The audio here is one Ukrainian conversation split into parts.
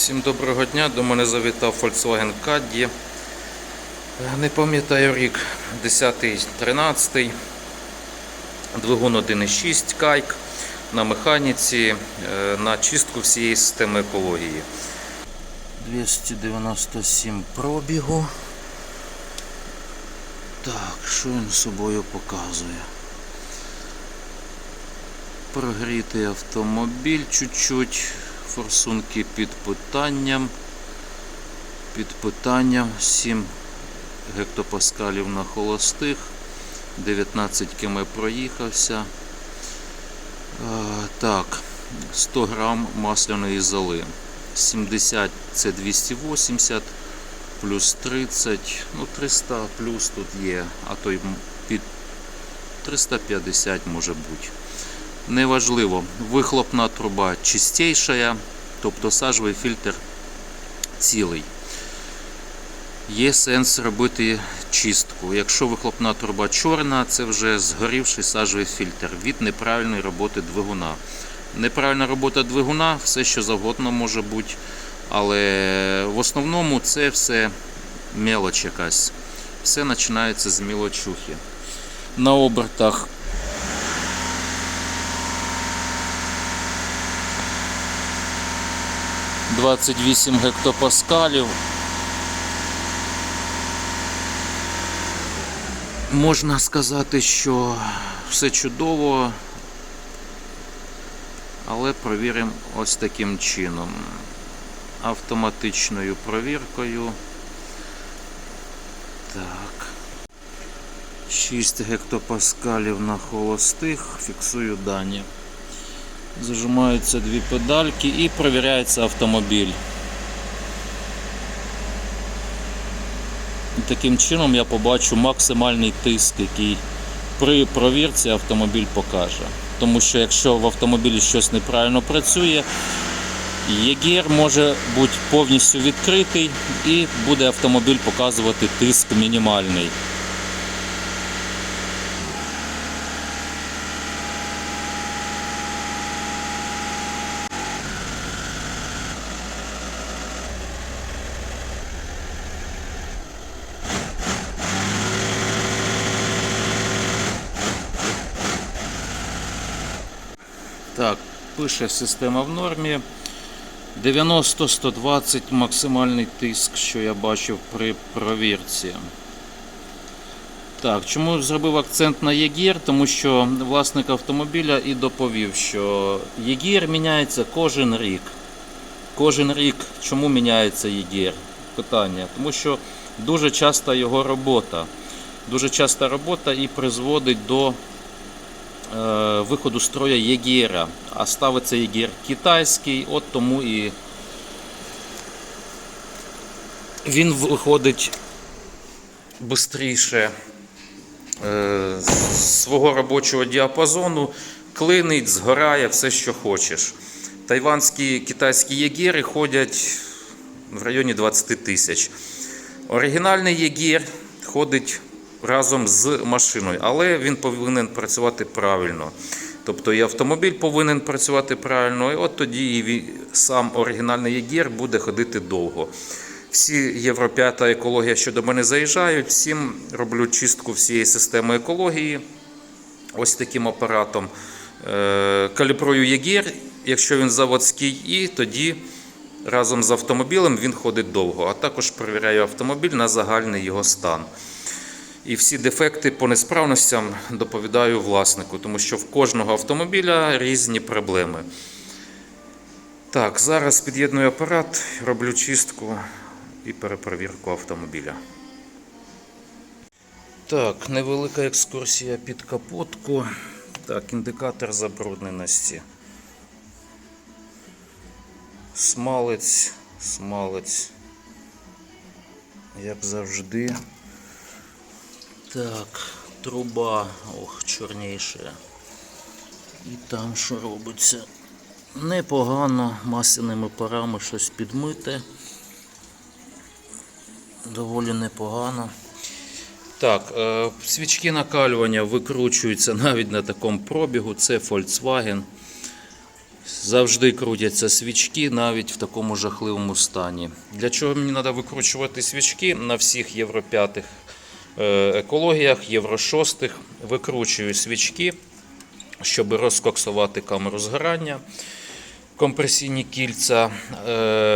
Всім доброго дня. До мене завітав Volkswagen Caddy. Не пам'ятаю рік 10-13. Двигун 1.6 кайк на механіці е, на чистку всієї системи екології. 297 пробігу. Так, що він собою показує? Прогрітий автомобіль чуть-чуть, форсунки під питанням. Під питанням 7 гектопаскалів на холостих, 19 км проїхався. А, так, 100 грам масляної золи. 70 це 280, плюс 30, ну 300 плюс тут є, а то й під 350 може бути. Неважливо, вихлопна труба чистіша, тобто сажовий фільтр цілий. Є сенс робити чистку. Якщо вихлопна труба чорна, це вже згорівший сажовий фільтр від неправильної роботи двигуна. Неправильна робота двигуна, все що завгодно може бути, але в основному це все мелоч якась. Все починається з мілочухи. На обертах 28 гектопаскалів. Можна сказати, що все чудово, але провіримо ось таким чином. Автоматичною провіркою. Так. 6 гектопаскалів на холостих. Фіксую дані. Зажимаються дві педальки і провіряється автомобіль. Таким чином я побачу максимальний тиск, який при провірці автомобіль покаже. Тому що якщо в автомобілі щось неправильно працює, ЄГР може бути повністю відкритий і буде автомобіль показувати тиск мінімальний. Так, пише система в нормі. 90-120 максимальний тиск, що я бачив при провірці. Так, чому зробив акцент на ЄГІР? Тому що власник автомобіля і доповів, що ЄГІР міняється кожен рік. Кожен рік чому міняється ЄГІР? Питання. Тому що дуже часто його робота. Дуже часто робота і призводить до виходу строя ЄГІРа. А ставиться ЄГІР китайський, от тому і він виходить швидше з свого робочого діапазону, клинить, згорає, все, що хочеш. Тайванські китайські єгіри ходять в районі 20 тисяч. Оригінальний єгір ходить разом з машиною, але він повинен працювати правильно. Тобто і автомобіль повинен працювати правильно, і от тоді і сам оригінальний єгір буде ходити довго. Всі Євро 5 екологія, що до мене заїжджають, всім роблю чистку всієї системи екології ось таким апаратом. Е, Калібрую єгір, якщо він заводський, і тоді разом з автомобілем він ходить довго. А також перевіряю автомобіль на загальний його стан. І всі дефекти по несправностям доповідаю власнику, тому що в кожного автомобіля різні проблеми. Так, зараз під'єдную апарат, роблю чистку і перепровірку автомобіля. Так, невелика екскурсія під капотку. Так, індикатор забрудненості. Смалець, смалець. Як завжди. Так, труба, ох, чорніша. І там що робиться? Непогано, масляними парами щось підмите. Доволі непогано. Так, е, свічки накалювання викручуються навіть на такому пробігу. Це Volkswagen. Завжди крутяться свічки, навіть в такому жахливому стані. Для чого мені треба викручувати свічки на всіх Євро 5 екологіях, Євро 6 викручую свічки, щоб розкоксувати камеру згорання, компресійні кільця, е,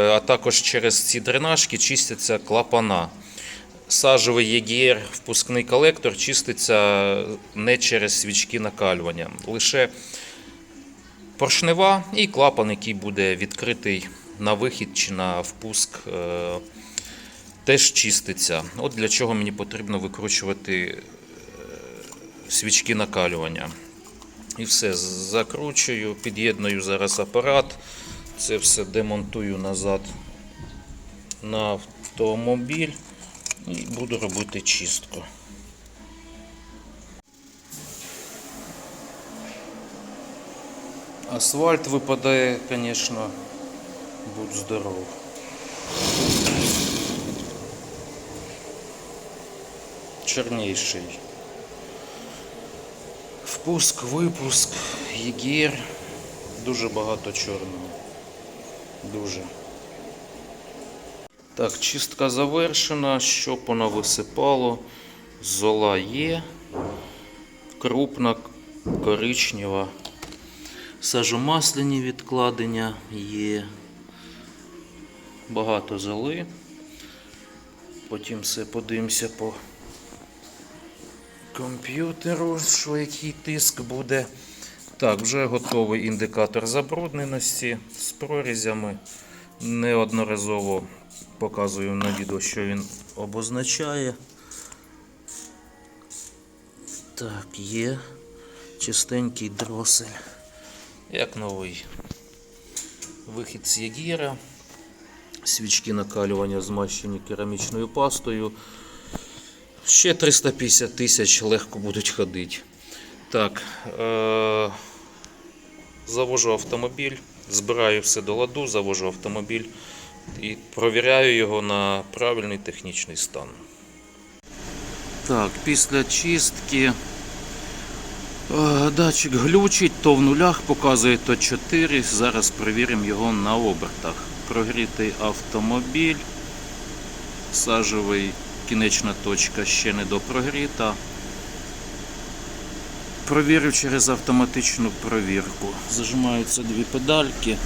а також через ці дренажки чистяться клапана. Сажовий ЄГР, впускний колектор чиститься не через свічки накалювання. Лише поршнева і клапан, який буде відкритий на вихід чи на впуск, е, теж чиститься. От для чого мені потрібно викручувати е, свічки накалювання. І все, закручую, під'єдную зараз апарат. Це все демонтую назад на автомобіль і буду робити чистку. Асфальт випадає, звісно, будь здоров. Чорніший. Впуск, випуск, єгір. Дуже багато чорного. Дуже. Так, чистка завершена, щоб вона висипало. Зола є. Крупна, коричнева. Сажомасляні відкладення є. Багато золи. Потім все подивимося по комп'ютеру, що який тиск буде. Так, вже готовий індикатор забрудненості з прорізями. Неодноразово показую на відео, що він обозначає. Так, є чистенький дросель. Як новий. Вихід з ягіра. Свічки накалювання змащені керамічною пастою. Ще 350 тисяч легко будуть ходити. Так, е- завожу автомобіль, збираю все до ладу, завожу автомобіль і провіряю його на правильний технічний стан. Так, після чистки е, датчик глючить, то в нулях показує то 4. Зараз перевіримо його на обертах. Прогрітий автомобіль, сажевий кінечна точка ще не допрогріта. Провірю через автоматичну провірку. Зажимаються дві педальки.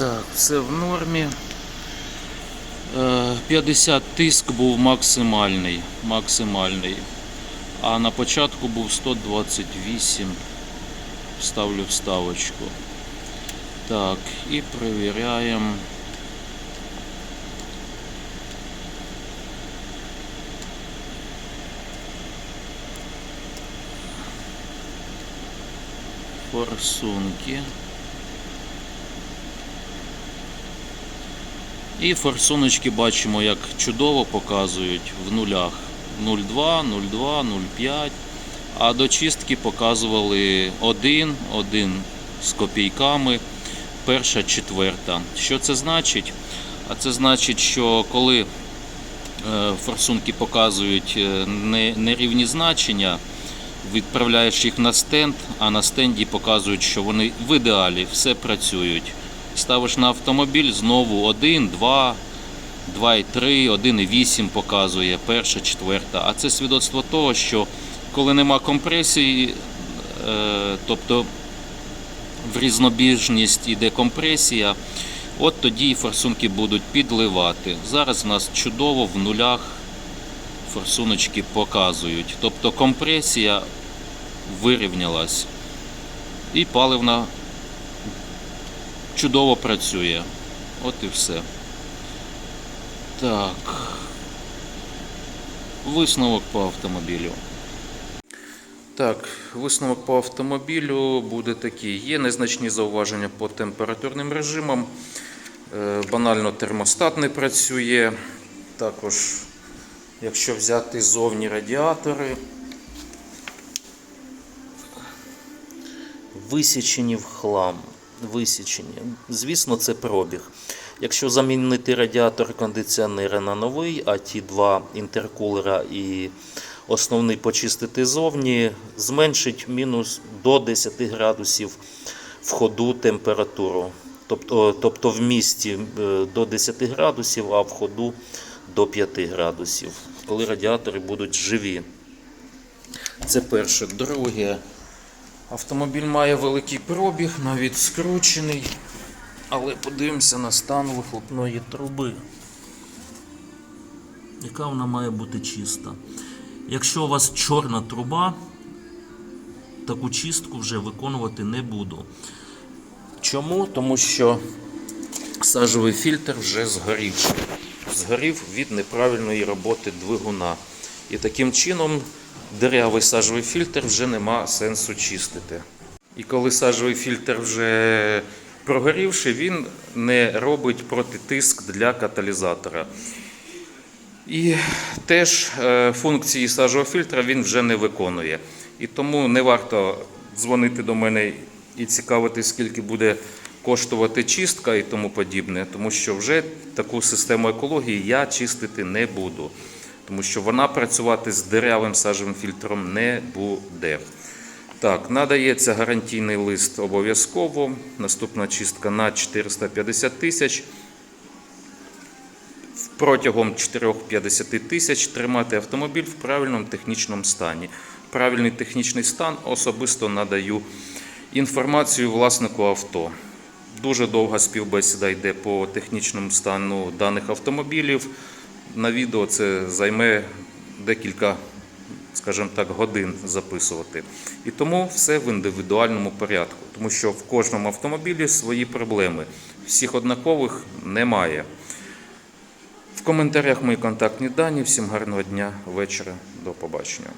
Так, все в нормі. Е, 50 тиск був максимальний, максимальний. А на початку був 128. Ставлю вставочку. Так, і перевіряємо. Форсунки. І форсуночки бачимо, як чудово показують в нулях 0,2, 0,2, 0,5. А до чистки показували 1, 1 з копійками, перша, четверта. Що це значить? А це значить, що коли е, форсунки показують е, нерівні значення, відправляєш їх на стенд, а на стенді показують, що вони в ідеалі все працюють. Ставиш на автомобіль знову 1, 2, 2,3, 1,8 показує, перша, четверта. А це свідоцтво того, що коли нема компресії, е, тобто в різнобіжність іде компресія, от тоді і форсунки будуть підливати. Зараз в нас чудово в нулях форсуночки показують. Тобто компресія вирівнялась. І паливна чудово працює. От і все. Так. Висновок по автомобілю. Так, висновок по автомобілю буде такий. Є незначні зауваження по температурним режимам. Е, Банально термостат не працює. Також, якщо взяти зовні радіатори, висічені в хлам. Висічені. Звісно, це пробіг. Якщо замінити радіатор кондиціонера на новий, а ті два інтеркулера і основний почистити зовні, зменшить мінус до 10 градусів в ходу температуру. Тобто, тобто в місті е, до 10 градусів, а в ходу до 5 градусів, коли радіатори будуть живі. Це перше. Друге. Автомобіль має великий пробіг, навіть скручений. Але подивимося на стан вихлопної труби. Яка вона має бути чиста? Якщо у вас чорна труба, таку чистку вже виконувати не буду. Чому? Тому що сажовий фільтр вже згорів. Згорів від неправильної роботи двигуна. І таким чином дирявий сажовий фільтр вже нема сенсу чистити. І коли сажовий фільтр вже прогорівший, він не робить протитиск для каталізатора. І теж е, функції сажового фільтра він вже не виконує. І тому не варто дзвонити до мене і цікавити, скільки буде коштувати чистка і тому подібне, тому що вже таку систему екології я чистити не буду, тому що вона працювати з дирявим сажовим фільтром не буде. Так, надається гарантійний лист обов'язково. Наступна чистка на 450 тисяч. Протягом 4-50 тисяч тримати автомобіль в правильному технічному стані. Правильний технічний стан особисто надаю інформацію власнику авто. Дуже довга співбесіда йде по технічному стану даних автомобілів. На відео це займе декілька, скажімо так, годин записувати. І тому все в індивідуальному порядку, тому що в кожному автомобілі свої проблеми. Всіх однакових немає. В коментарях мої контактні дані. Всім гарного дня, вечора, до побачення.